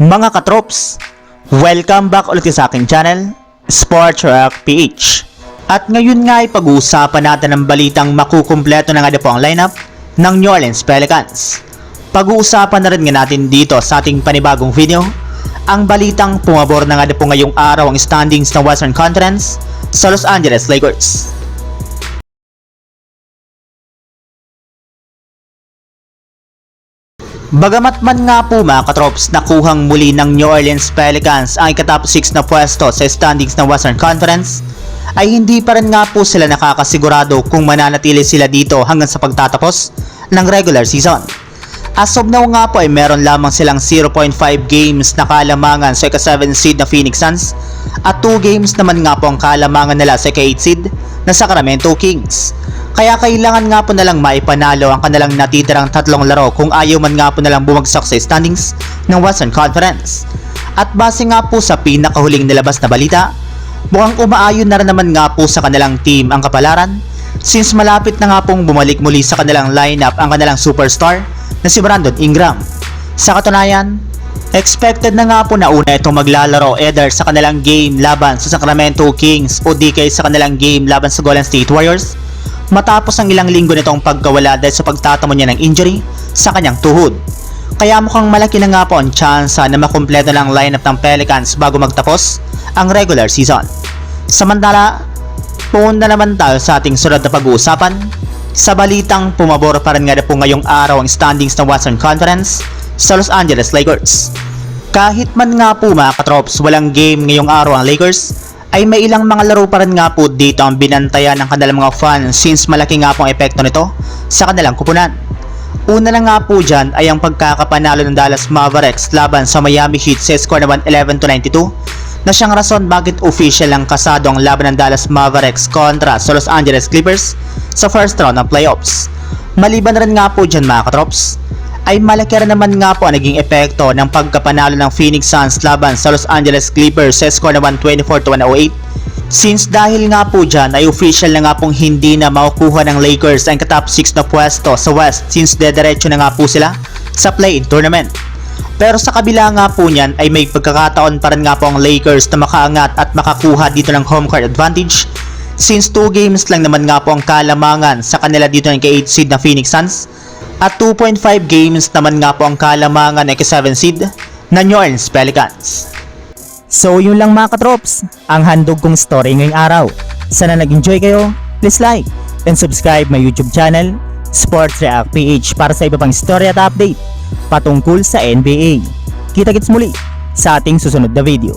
Mga katrops, welcome back ulit sa aking channel, Sports Rock PH. At ngayon nga ay pag-uusapan natin ang balitang makukumpleto na nga po ang lineup ng New Orleans Pelicans. Pag-uusapan na rin nga natin dito sa ating panibagong video, ang balitang pumabor na nga po ngayong araw ang standings ng Western Conference sa Los Angeles Lakers. Bagamat man nga po mga katrops nakuhang muli ng New Orleans Pelicans ang ikatap 6 na pwesto sa standings ng Western Conference, ay hindi pa rin nga po sila nakakasigurado kung mananatili sila dito hanggang sa pagtatapos ng regular season. As of now nga po ay meron lamang silang 0.5 games na kalamangan sa ika-7 seed na Phoenix Suns at 2 games naman nga po ang kalamangan nila sa ika-8 seed na Sacramento Kings. Kaya kailangan nga po nalang maipanalo ang kanilang natitirang tatlong laro kung ayaw man nga po nalang bumagsak sa standings ng Western Conference. At base nga po sa pinakahuling nilabas na balita, mukhang umaayon na rin naman nga po sa kanilang team ang kapalaran since malapit na nga pong bumalik muli sa kanilang lineup ang kanilang superstar na si Brandon Ingram. Sa katunayan, expected na nga po na una itong maglalaro either sa kanilang game laban sa Sacramento Kings o di kay sa kanilang game laban sa Golden State Warriors matapos ang ilang linggo nitong pagkawala dahil sa pagtatamo niya ng injury sa kanyang tuhod. Kaya mukhang malaki na nga po ang tsansa na makumpleto ng lineup ng Pelicans bago magtapos ang regular season. Samantala, Pumunta naman tayo sa ating sunod na pag-uusapan. Sa balitang pumabor pa rin nga na po ngayong araw ang standings ng Western Conference sa Los Angeles Lakers. Kahit man nga po mga katrops walang game ngayong araw ang Lakers, ay may ilang mga laro pa rin nga po dito ang binantayan ng kanilang mga fans since malaki nga po ang epekto nito sa kanilang kupunan. Una na nga po dyan ay ang pagkakapanalo ng Dallas Mavericks laban sa Miami Heat sa score na 111 to 92 na siyang rason bakit official ang kasado ang laban ng Dallas Mavericks kontra sa Los Angeles Clippers sa first round ng playoffs. Maliban rin nga po dyan mga katrops, ay malaki rin naman nga po ang naging epekto ng pagkapanalo ng Phoenix Suns laban sa Los Angeles Clippers sa score na 124 to 108 Since dahil nga po dyan ay official na nga pong hindi na makukuha ng Lakers ang katop 6 na pwesto sa West since dediretso na nga po sila sa play-in tournament. Pero sa kabila nga po niyan ay may pagkakataon pa rin nga po ang Lakers na makaangat at makakuha dito ng home court advantage since 2 games lang naman nga po ang kalamangan sa kanila dito ng k-8 seed na Phoenix Suns at 2.5 games naman nga po ang kalamangan ng k-7 seed na New Orleans Pelicans. So yun lang mga katrops, ang handog kong story ngayong araw. Sana nag-enjoy kayo, please like and subscribe my YouTube channel, Sports React PH para sa iba pang story at update patungkol sa NBA. Kita-kits muli sa ating susunod na video.